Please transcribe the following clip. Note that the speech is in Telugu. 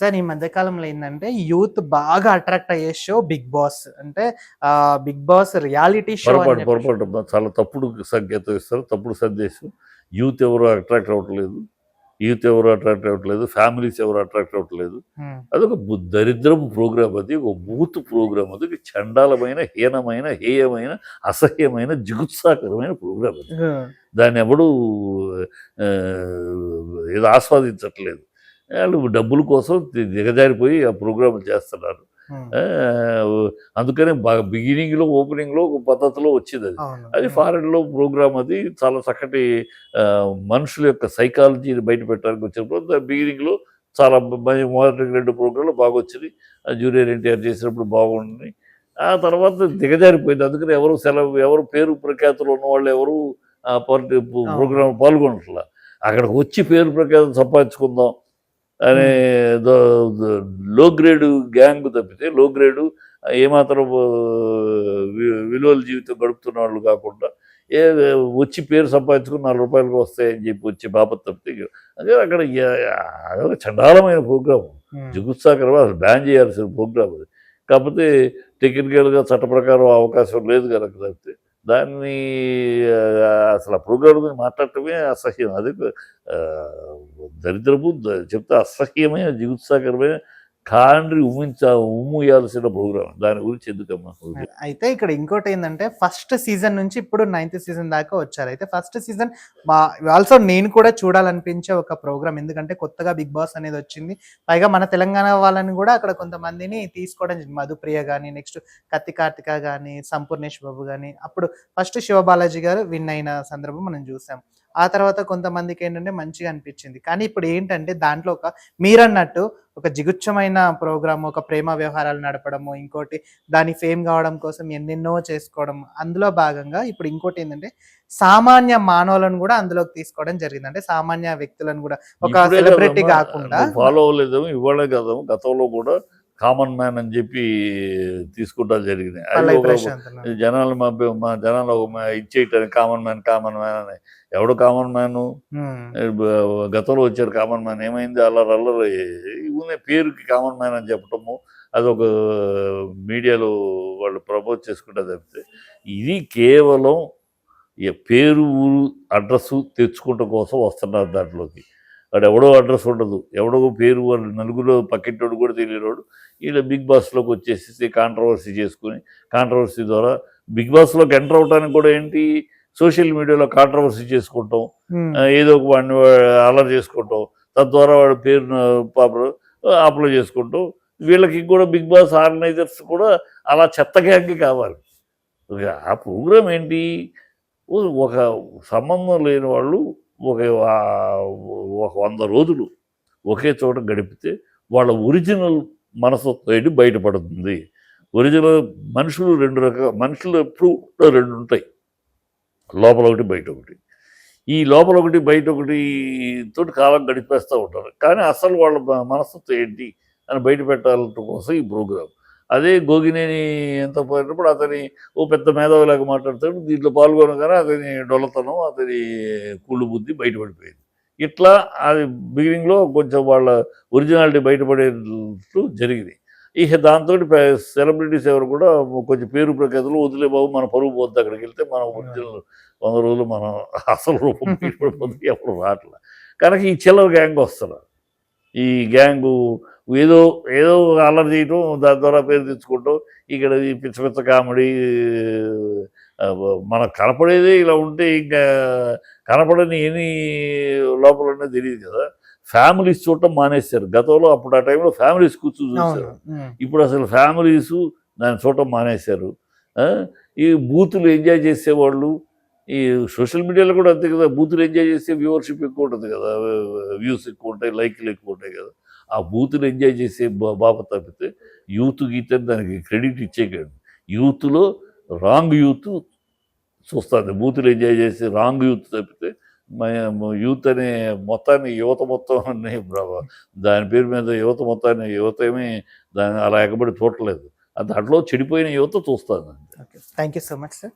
సార్ ఈ మధ్య కాలంలో ఏంటంటే యూత్ బాగా అట్రాక్ట్ అయ్యే షో బిగ్ బాస్. అంటే బిగ్ బాస్ రియాలిటీ షో పొరపాటు. చాలా తప్పుడు సంకేతం ఇస్తారు తప్పుడు సందేశం. యూత్ ఎవరు అట్రాక్ట్ అవ్వట్లేదు. యూత్ ఎవరు అట్రాక్ట్ అవ్వట్లేదు. ఫ్యామిలీస్ ఎవరు అట్రాక్ట్ అవ్వట్లేదు. అదొక దరిద్రపు ప్రోగ్రామ్ అది. ఒక బూత్ ప్రోగ్రామ్ అది. ఒక చండాలమైన హీనమైన హేయమైన అసహ్యమైన జిగుత్సాకరమైన ప్రోగ్రామ్ అది. దాన్ని ఎవడు ఏదో ఆస్వాదించట్లేదు. వాళ్ళు డబ్బుల కోసం దిగజారిపోయి ఆ ప్రోగ్రామ్ చేస్తున్నారు. అందుకనే బాగా బిగినింగ్లో ఓపెనింగ్లో ఒక పద్ధతిలో వచ్చింది అది. అది ఫారెన్లో ప్రోగ్రామ్ అది చాలా చక్కటి మనుషుల యొక్క సైకాలజీని బయట పెట్టడానికి వచ్చినప్పుడు బిగినింగ్లో చాలా మొదటి రెండు ప్రోగ్రాంలు బాగా వచ్చినాయి. ఆ జూనియర్ ఎన్టీఆర్ చేసినప్పుడు బాగుంది. ఆ తర్వాత దిగజారిపోయింది. అందుకని ఎవరు సెలవు ఎవరు పేరు ప్రఖ్యాతులు ఉన్న వాళ్ళు ఎవరు ఆ పార్టీ ప్రోగ్రామ్ పాల్గొనట్లా. అక్కడికి వచ్చి పేరు ప్రఖ్యాతం సంపాదించుకుందాం. అనే లో గ్రేడ్ గ్యాంగ్ తప్పితే లో గ్రేడు ఏమాత్రం విలువల జీవితం గడుపుతున్న వాళ్ళు కాకుండా ఏ వచ్చి పేరు సంపాదించుకుని నాలుగు రూపాయలకు వస్తాయని చెప్పి వచ్చి బాపత్ తప్పితే అదే అక్కడ చండాలమైన ప్రోగ్రామ్. జుగుత్సాకరం అసలు బ్యాన్ చేయాల్సిన ప్రోగ్రామ్ అది. కాకపోతే టెక్నికల్గా చట్ట ప్రకారం అవకాశం లేదు కనుక తప్పితే దాన్ని అసలు ప్రోగ్రాం ప్రోగ్రామ్ గురించి మాట్లాడటమే అసహ్యం. అది దరిద్రపు చెప్తే అసహ్యమైన జిగుత్సాకరమైన కాండ్రి ఉమ్మించా ఉమ్ముయాల్సిన ప్రోగ్రామ్ దాని గురించి ఎందుకమ్మా? అయితే ఇక్కడ ఇంకోటి ఏంటంటే ఫస్ట్ సీజన్ నుంచి ఇప్పుడు నైన్త్ సీజన్ దాకా వచ్చారు. అయితే ఫస్ట్ సీజన్ ఆల్సో నేను కూడా చూడాలనిపించే ఒక ప్రోగ్రామ్ ఎందుకంటే కొత్తగా బిగ్ బాస్ అనేది వచ్చింది. పైగా మన తెలంగాణ వాళ్ళని కూడా అక్కడ కొంతమందిని తీసుకోవడం మధుప్రియ కానీ నెక్స్ట్ కత్తి కార్తిక కానీ సంపూర్ణేష్ బాబు కానీ అప్పుడు ఫస్ట్ శివబాలాజీ గారు విన్ అయిన సందర్భం మనం చూసాం. ఆ తర్వాత కొంతమందికి ఏంటంటే మంచిగా అనిపించింది. కానీ ఇప్పుడు ఏంటంటే దాంట్లో ఒక మీరన్నట్టు ఒక జిగుచ్చమైన ప్రోగ్రామ్ ఒక ప్రేమ వ్యవహారాలు నడపడము ఇంకోటి దాని ఫేమ్ కావడం కోసం ఎన్నెన్నో చేసుకోవడం అందులో భాగంగా ఇప్పుడు ఇంకోటి ఏంటంటే సామాన్య మానవులను కూడా అందులోకి తీసుకోవడం జరిగింది. అంటే సామాన్య వ్యక్తులను కూడా ఒక సెలబ్రిటీ కాకుండా ఫాలో అవ్వలేదేమో ఇవాళ కదా గతంలో కూడా కామన్ మ్యాన్ అని చెప్పి తీసుకుంటా అది ఒక- ప్రశాంత్ అన్న. జనాలు మా మా జనాలు ఒక మా ఇచ్చేయటానికి కామన్ మ్యాన్ కామన్ మ్యాన్ అని. ఎవడు కామన్ మ్యాన్? గతంలో వచ్చారు కామన్ మ్యాన్. ఏమైంది? అల్లరి అల్లరి. ఇవన్నీ పేరుకి కామన్ మ్యాన్ అని చెప్పటము అదొక మీడియాలో వాళ్ళు ప్రపోజ్ చేసుకుంటే తప్పితే ఇది కేవలం పేరు ఊరు అడ్రస్ తెచ్చుకుంట కోసం వస్తున్నారు దాంట్లోకి. వాడు ఎవడో అడ్రస్ ఉండదు. ఎవడో పేరు వాళ్ళు నలుగురు పక్కింటోడు కూడా తెలియనోడు వీళ్ళ బిగ్ బాస్లోకి వచ్చేసి కాంట్రవర్సీ చేసుకుని కాంట్రవర్సీ ద్వారా బిగ్ బాస్లోకి ఎంటర్ అవడానికి కూడా ఏంటి? సోషల్ మీడియాలో కాంట్రవర్సీ చేసుకుంటాం. ఏదో ఒక వాడిని అలర్ చేసుకుంటాం. తద్వారా వాడి పేరును పాపలు అప్లై చేసుకుంటాం. వీళ్ళకి కూడా బిగ్ బాస్ ఆర్గనైజర్స్ కూడా అలా చెత్త గ్యాంగ్ కావాలి. ఆ ప్రోగ్రామ్ ఏంటి? ఒక సంబంధం లేని వాళ్ళు ఒక ఒక వంద రోజులు ఒకే చోట గడిపితే వాళ్ళ ఒరిజినల్ మనస్తత్వం ఏంటి బయటపడుతుంది. ఒరిజినల్ మనుషులు రెండు రకాల మనుషులు ఎప్పుడు రెండు ఉంటాయి. లోపల ఒకటి బయట ఒకటి. ఈ లోపల ఒకటి బయట ఒకటి తోటి కాలం గడిపేస్తూ ఉంటారు. కానీ అసలు వాళ్ళ మనస్తత్వం ఏంటి అని బయట పెట్టాలంట కోసం ఈ ప్రోగ్రాం. అదే గోగినేని ఎంత పోయినప్పుడు అతని ఓ పెద్ద మేధావిలాగా మాట్లాడతాడు దీంట్లో పాల్గొనగానే అతని డొల్లతనం అతని కుళ్ళు బుద్ధి బయటపడిపోయింది. ఇట్లా అది బిగినింగ్లో కొంచెం వాళ్ళ ఒరిజినాలిటీ బయటపడేట్లు జరిగింది. ఇక దాంతో సెలబ్రిటీస్ ఎవరు కూడా కొంచెం పేరు ప్రఖ్యాతులు వదిలే బాబు మన పరుగు పోద్ది అక్కడికి వెళ్తే మనం ఒరిజినల్ వంద రోజులు మనం అసలు రూపం బయటపడిపోతుంది ఎప్పుడు రావట్లే. కనుక ఈ చిల్లర గ్యాంగ్ వస్తున్నారు. ఈ గ్యాంగు ఏదో ఏదో అల్లరి చేయటం దాని ద్వారా పేరు తెచ్చుకోవటం ఇక్కడ ఈ పిచ్చ పిచ్చ కామెడీ మనకు కనపడేదే ఇలా ఉంటే ఇంకా కనపడని ఎన్ని లోపల ఉన్నది తెలియదు కదా. ఫ్యామిలీస్ చూడటం మానేశారు. గతంలో అప్పుడు ఆ టైంలో ఫ్యామిలీస్ కూర్చొని చూశారు ఇప్పుడు అసలు ఫ్యామిలీస్ దాన్ని చూడటం మానేశారు. ఆ? ఈ బూతులు ఎంజాయ్ చేసేవాళ్ళు ఈ సోషల్ మీడియాలో కూడా అంతే కదా బూతులు ఎంజాయ్ చేసే వ్యూవర్షిప్ ఎక్కువ ఉంటుంది కదా వ్యూస్ ఎక్కువ ఉంటాయి లైక్లు ఎక్కువ ఉంటాయి కదా. ఆ బూతులు ఎంజాయ్ చేసే బా- బాబు తప్పితే యూత్ గీత అని దానికి క్రెడిట్ ఇచ్చేయకండి యూత్లో రాంగ్ యూత్ చూస్తుంది. బూతులు ఎంజాయ్ చేసి రాంగ్ యూత్ తప్పితే యూత్ అనే మొత్తాన్ని యువత మొత్తం అనే దాని పేరు మీద యువత మొత్తాన్ని యువత ఏమీ దాన్ని అలా ఎగబడి చూడలేదు దాంట్లో చెడిపోయిన యువత చూస్తుంది thank you so much sir.